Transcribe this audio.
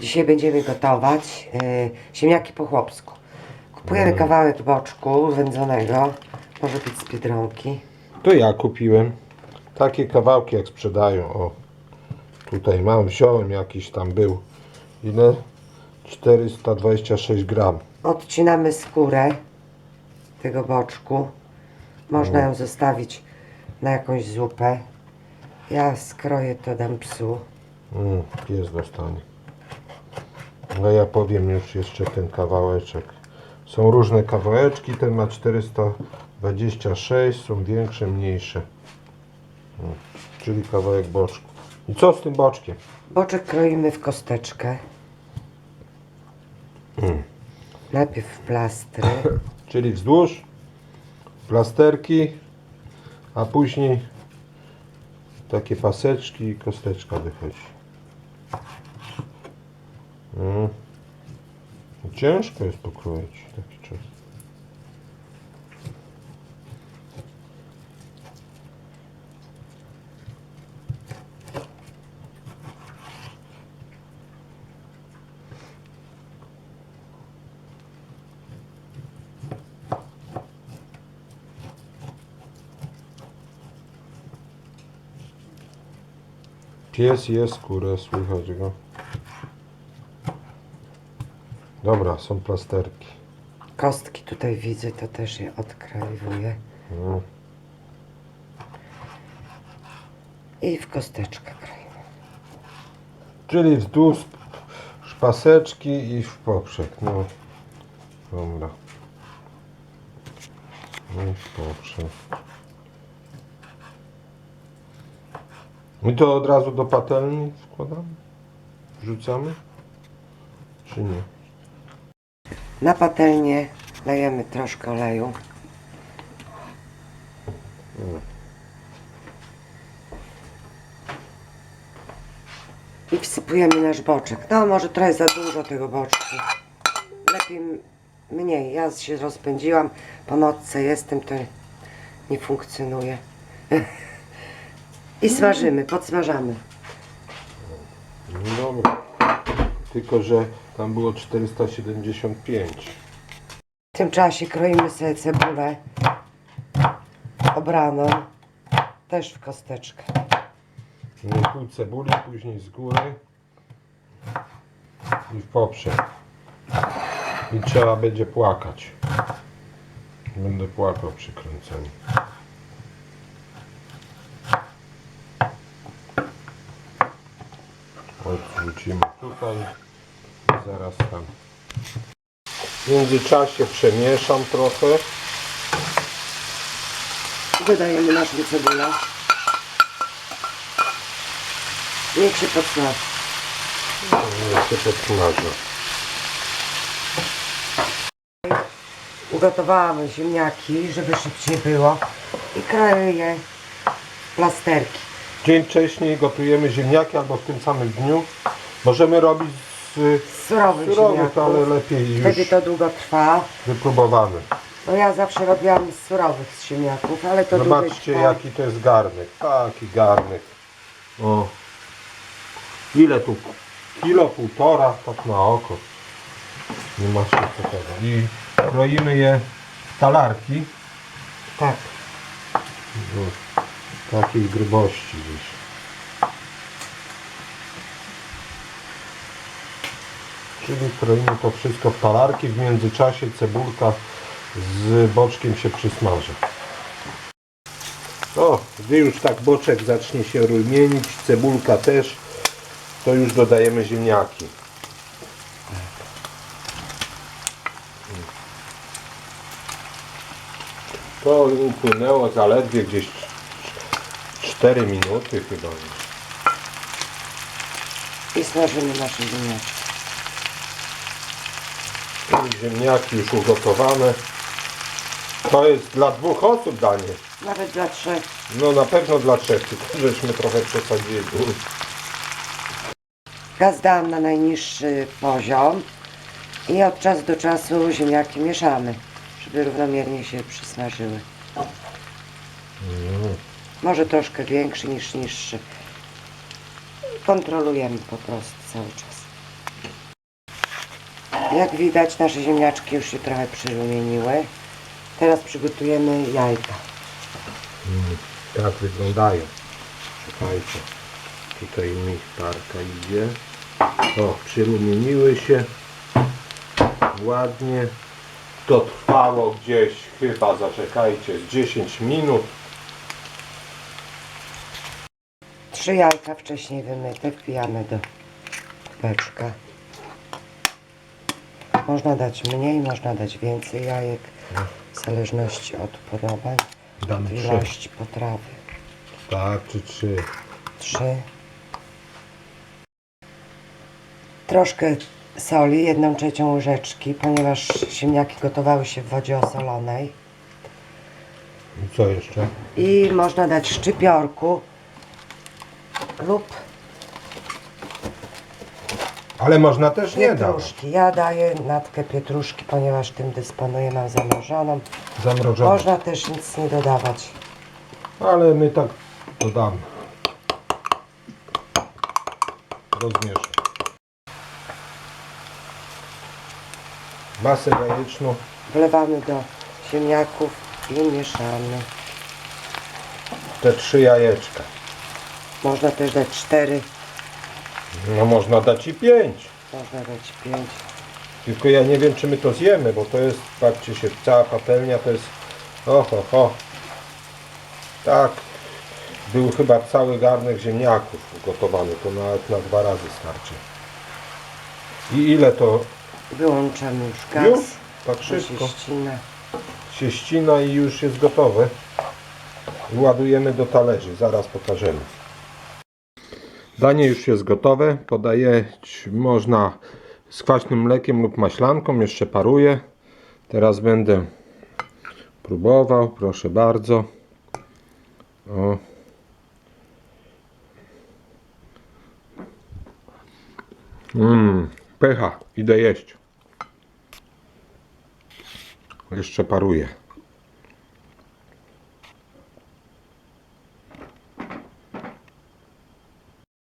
Dzisiaj będziemy gotować yy, ziemniaki po chłopsku. Kupujemy kawałek boczku wędzonego, może być z Biedronki. To ja kupiłem. Takie kawałki jak sprzedają. O, tutaj mam, wziąłem jakiś tam był. Ile? 426 gram. Odcinamy skórę tego boczku. Można ją zostawić na jakąś zupę. Ja skroję to dam psu. Mm, pies dostanie. No ja powiem już jeszcze ten kawałeczek. Są różne kawałeczki. Ten ma 426, są większe, mniejsze. Mm, czyli kawałek boczku. I co z tym boczkiem? Boczek kroimy w kosteczkę. Najpierw w plastry. Czyli wzdłuż, plasterki, a później takie paseczki i kosteczka wychodzi. Mm. Ciężko jest pokroić taki czas. Pies je skórę, słychać go. Dobra, są plasterki. Kostki tutaj widzę, to też je odkrajowuję. Mm. I w kosteczkę kroimy. Czyli wzdłuż paseczki i w poprzek. No. Dobra. No i w poprzek. My to od razu do patelni wkładamy? Wrzucamy? Czy nie? Na patelnię lejemy troszkę oleju. I wsypujemy nasz boczek. No może trochę za dużo tego boczku. Lepiej mniej. Ja się rozpędziłam. Po nocce jestem, to nie funkcjonuje. I smażymy, podsmażamy. No dobra. Tylko, że tam było 475. W tym czasie kroimy sobie cebulę obraną. Też w kosteczkę. No i pół cebuli, później z góry i w poprzek. I trzeba będzie płakać. Będę płakał przy kręceniu. Odwrócimy tutaj zaraz tam. W międzyczasie przemieszam trochę. Dodajemy naszą cebulę. Niech się podsmaży. Niech się podsmażę. Ugotowałam ziemniaki, żeby szybciej było. I kroję plasterki. Dzień wcześniej gotujemy ziemniaki albo w tym samym dniu. Możemy robić surowych surowych, ziemniaków. ale lepiej już Wtedy to długo trwa. wypróbowane. No ja zawsze robiłam z surowych z ziemniaków, ale to długo Zobaczcie trwa. jaki to jest garnek. Taki garnek. O. Ile tu? Kilo, półtora, tak na oko. Nie ma się co tego. I kroimy je w talarki. Tak. O, takiej grubości gdzieś. Czyli kroimy to wszystko w talarki. W międzyczasie cebulka z boczkiem się przysmaży. O, gdy już tak boczek zacznie się rumienić, cebulka też, to już dodajemy ziemniaki. To upłynęło zaledwie gdzieś 4 minuty chyba. I smażymy nasze ziemniaki. Ziemniaki już ugotowane. To jest dla dwóch osób danie. Nawet dla trzech. No na pewno dla trzech, tylko żeśmy trochę przesadzili. Gaz dałam na najniższy poziom. I od czasu do czasu ziemniaki mieszamy, żeby równomiernie się przysmażyły. Może troszkę większy niż niższy. Kontrolujemy po prostu cały czas. Jak widać nasze ziemniaczki już się trochę przyrumieniły. Teraz przygotujemy jajka. Tak wyglądają. Czekajcie. Tutaj mi parka idzie. O, przyrumieniły się. Ładnie. To trwało gdzieś chyba, zaczekajcie, z 10 minut. Trzy jajka wcześniej wymyte wbijamy do kubeczka. Można dać mniej, można dać więcej jajek. W zależności od upodobań, Damy od trzy. ilości potrawy. Starczy trzy. Trzy. Troszkę soli, jedną trzecią łyżeczki, ponieważ ziemniaki gotowały się w wodzie osolonej. I co jeszcze? I można dać szczypiorku lub Ale można też nie dawać. pietruszki. Ja daję natkę pietruszki, ponieważ tym dysponuję, mam zamrożoną. Zamrożone. Można też nic nie dodawać. Ale my tak dodamy. Rozmieszam. Masę jajeczną. Wlewamy do ziemniaków i mieszamy. Te trzy jajeczka. Można też dać cztery, No można dać i pięć. można dać pięć. Tylko ja nie wiem czy my to zjemy, bo to jest, patrzcie się, cała patelnia to jest, oho, ho. Tak, był chyba cały garnek ziemniaków ugotowany, to nawet na dwa razy starczy. I ile to Wyłączamy już gaz. już? Tak szybko. się ścina. się ścina i już jest gotowe. Ładujemy do talerzy, zaraz pokażemy. Danie już jest gotowe. Podać można z kwaśnym mlekiem lub maślanką. Jeszcze paruje. Teraz będę próbował. Proszę bardzo. O. Mmm, pycha. Idę jeść. Jeszcze paruje.